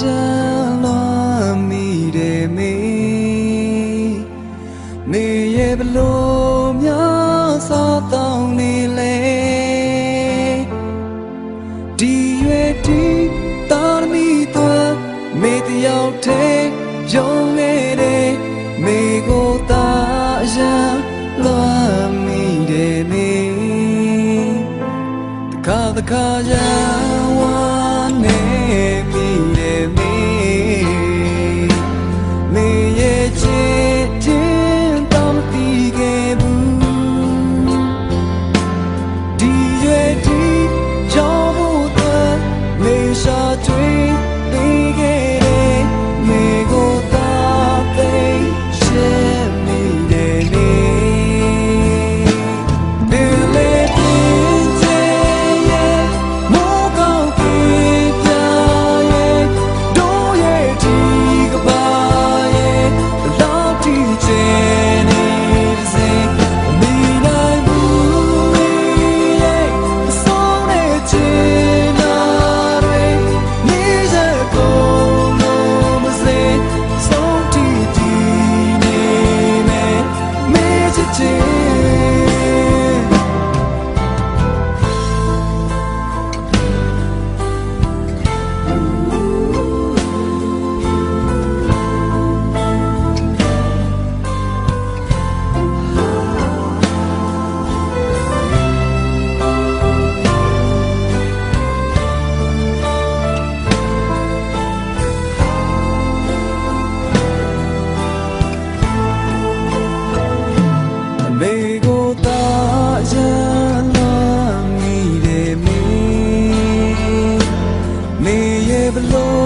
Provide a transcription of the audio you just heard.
ရန်လွန်မိတယ်မေနေရဲ့ဘလို့များစာတောင်းနေလဲဒီရွယ်ဒီတာမီတော့မေတယောက်တည်းယုံနေတယ်မေကိုသာရန်လွန်မိတယ်မေတခါတခါရဝါနေ မေရှာ never Lord.